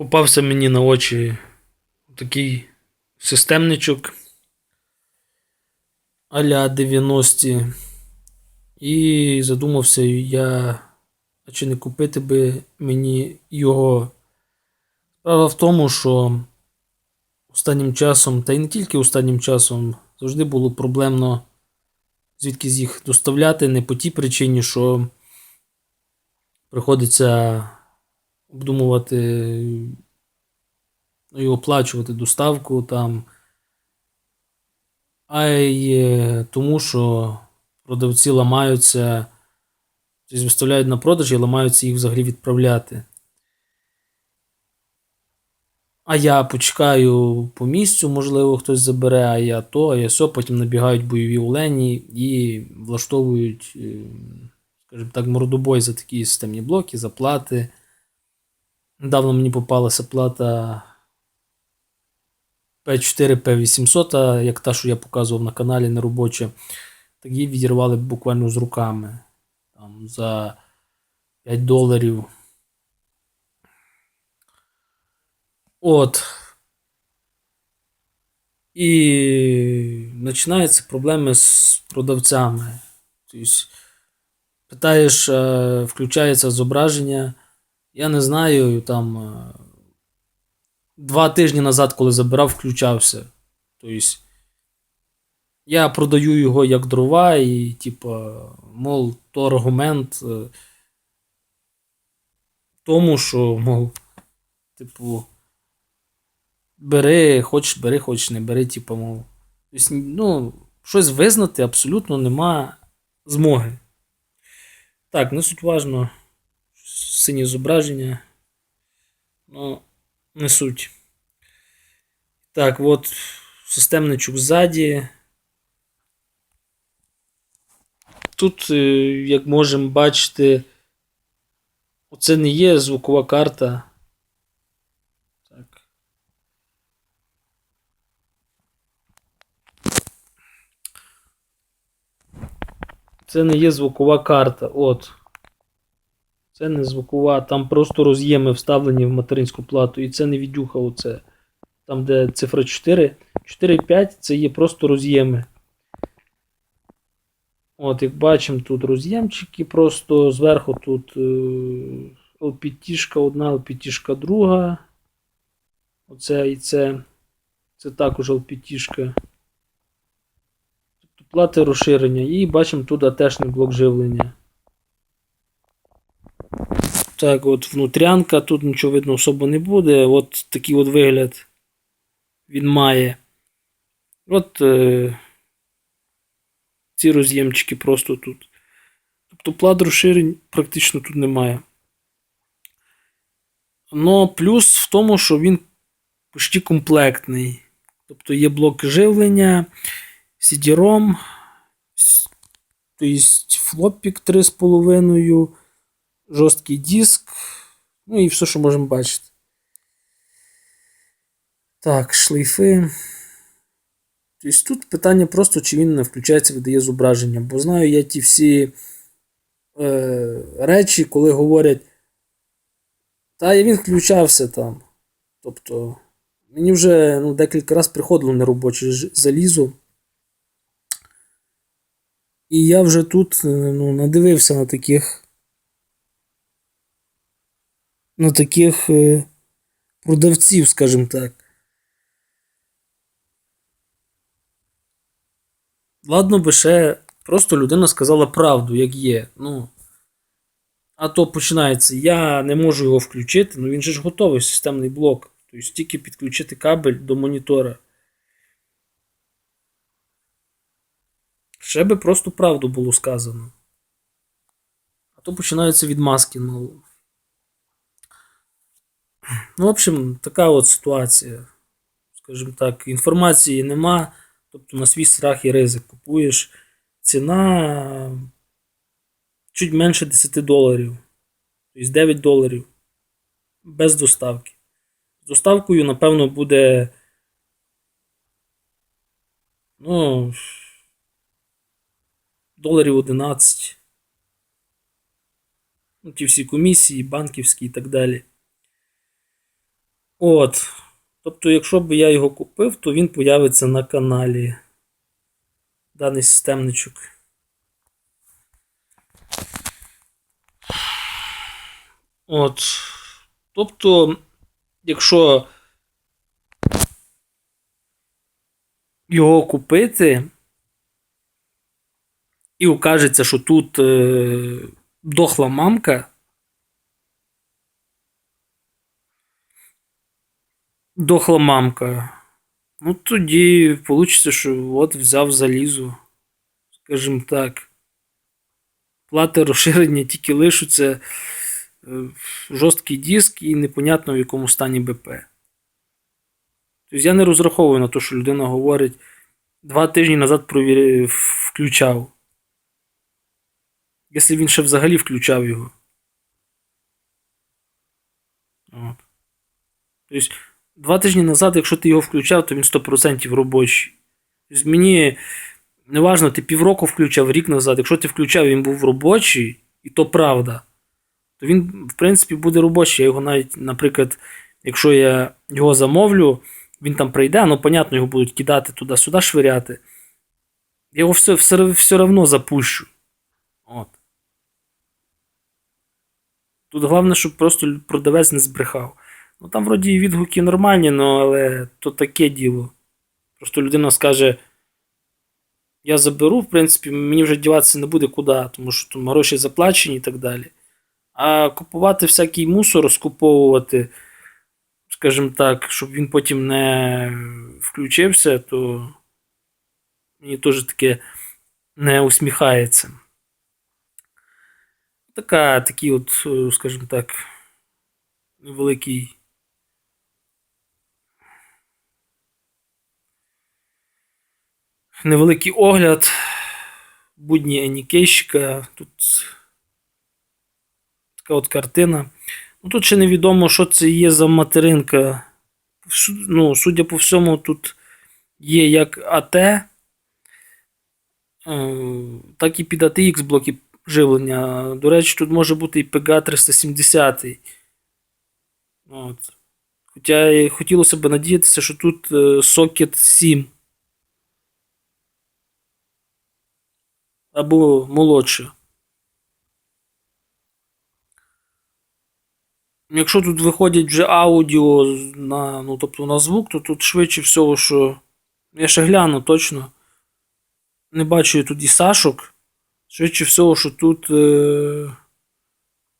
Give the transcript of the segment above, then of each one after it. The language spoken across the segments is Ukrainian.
попався мені на очі такий системничок а-ля 90-ті. І задумався я, а чи не купити би мені його. Справа в тому, що останнім часом, та й не тільки останнім часом, завжди було проблемно звідки їх доставляти, не по тій причині, що приходиться обдумувати ну, і оплачувати доставку там, а й е, тому, що продавці ламаються, тобто виставляють на продаж і ламаються їх взагалі відправляти. А я почекаю по місцю, можливо, хтось забере, а я то, а я сьо, потім набігають бойові олені і влаштовують, е, скажімо так, мордобой за такі системні блоки, за плати. Недавно мені попалася плата P4, P800, як та, що я показував на каналі неробоча. Так її відірвали буквально з руками. Там, за 5 доларів. От. І починаються проблеми з продавцями. Тобто, питаєш, е, включається зображення. Я не знаю, там е, два тижні назад, коли забирав, включався. Тобто, я продаю його як дрова, і, типа, мол, то аргумент е, тому, що, мол, типу, бери, хочеш бери, хочеш не бери, типу, мов. Тобто, ну, щось визнати абсолютно нема змоги. Так, не суть важно. Сині зображення. Ну, не суть. Так, от системничок ззаді. Тут, е, як можемо бачити, оце не є звукова карта. Так. Це не є звукова карта. От. Це не звукова, там просто роз'єми вставлені в материнську плату. І це не відюха оце. Там, де цифра 4. 4,5 це є просто роз'єми. От, як бачимо, тут роз'ємчики, просто зверху тут е, LPT одна, LPT друга. Оце і це. Це також LPT. Тобто плати розширення. І бачимо тут атешний блок живлення. Так, от внутрянка, тут нічого видно особо не буде. От такий от вигляд він має. От е, ці роз'ємчики просто тут. Тобто плат розширень практично тут немає. Но плюс в тому, що він почти комплектний. Тобто є блок живлення, CD-ROM, тобто флопік 3,5, жорсткий диск, ну і все, що можемо бачити. Так, шлейфи. Тобто тут питання просто, чи він не включається, видає зображення. Бо знаю я ті всі е, речі, коли говорять, та і він включався там. Тобто, мені вже ну, декілька разів приходило на робоче залізо. І я вже тут ну, надивився на таких на таких е, продавців, скажімо так. Ладно би ще просто людина сказала правду, як є. Ну. А то починається. Я не можу його включити, ну він же ж готовий системний блок. Тобто тільки підключити кабель до монітора. Ще би просто правду було сказано. А то починаються відмазки. Ну, ну в общем, така от ситуація. Скажімо так, інформації нема. Тобто на свій страх і ризик купуєш. Ціна чуть менше 10 доларів. Тобто 9 доларів. Без доставки. З доставкою, напевно, буде. Ну. Доларів 11. Ну, ті всі комісії, банківські і так далі. От. Тобто, якщо б я його купив, то він появиться на каналі. Даний системничок. От. Тобто, якщо його купити, і окажеться, що тут е, дохла мамка. Дохла мамка. Ну, тоді вийде, що от взяв залізо. Скажімо так. Плати розширення тільки лишуться е, жорсткий диск і непонятно в якому стані БП. Тобто я не розраховую на те, що людина говорить, два тижні назад провір... включав. Якщо він ще взагалі включав його. Тобто, два тижні назад, якщо ти його включав, то він 100% робочий. Тобто мені не важно, ти півроку включав, рік назад. Якщо ти включав, він був робочий, і то правда, то він, в принципі, буде робочий. Я його навіть, наприклад, якщо я його замовлю, він там прийде, ну, понятно, його будуть кидати туди-сюди, швиряти. Я його все, все, все одно запущу. От. Тут головне, щоб просто продавець не збрехав. Ну там вроді відгуки нормальні, ну, але то таке діло. Просто людина скаже: я заберу, в принципі, мені вже діватися не буде куди, тому що там гроші заплачені і так далі. А купувати всякий мусор, скуповувати, скажімо так, щоб він потім не включився, то мені теж таке не усміхається. Така, такий от, скажімо так, невеликий. Невеликий огляд. Будні анікейщика. Тут така от картина. Ну, тут ще невідомо, що це є за материнка. Ну, судя по всьому, тут є як АТ, е, так і під ATX блоки живлення. До речі, тут може бути і PGA 370. От. Хоча хотілося б надіятися, що тут е, сокет 7. Або молодше. Якщо тут виходять вже аудіо на, ну, тобто на звук, то тут швидше всього, що. Я ще гляну точно. Не бачу тут і Сашок. Швидше всього, що тут е,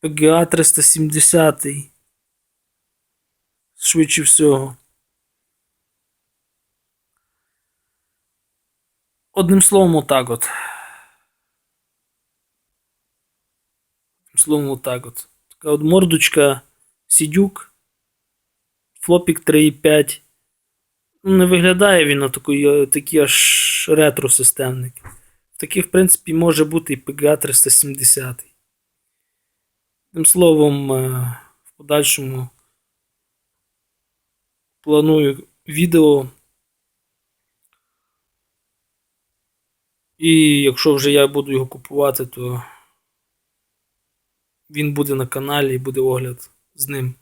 PGA 370. Швидше всього. Одним словом, отак от. Одним словом, отак от. Така от мордочка, сідюк, флопік 3.5. Ну, не виглядає він на такий, е, такий аж ретро-системник. Такий, в принципі, може бути і PGA 370. Тим словом, е, в подальшому планую відео. І якщо вже я буду його купувати, то він буде на каналі і буде огляд з ним.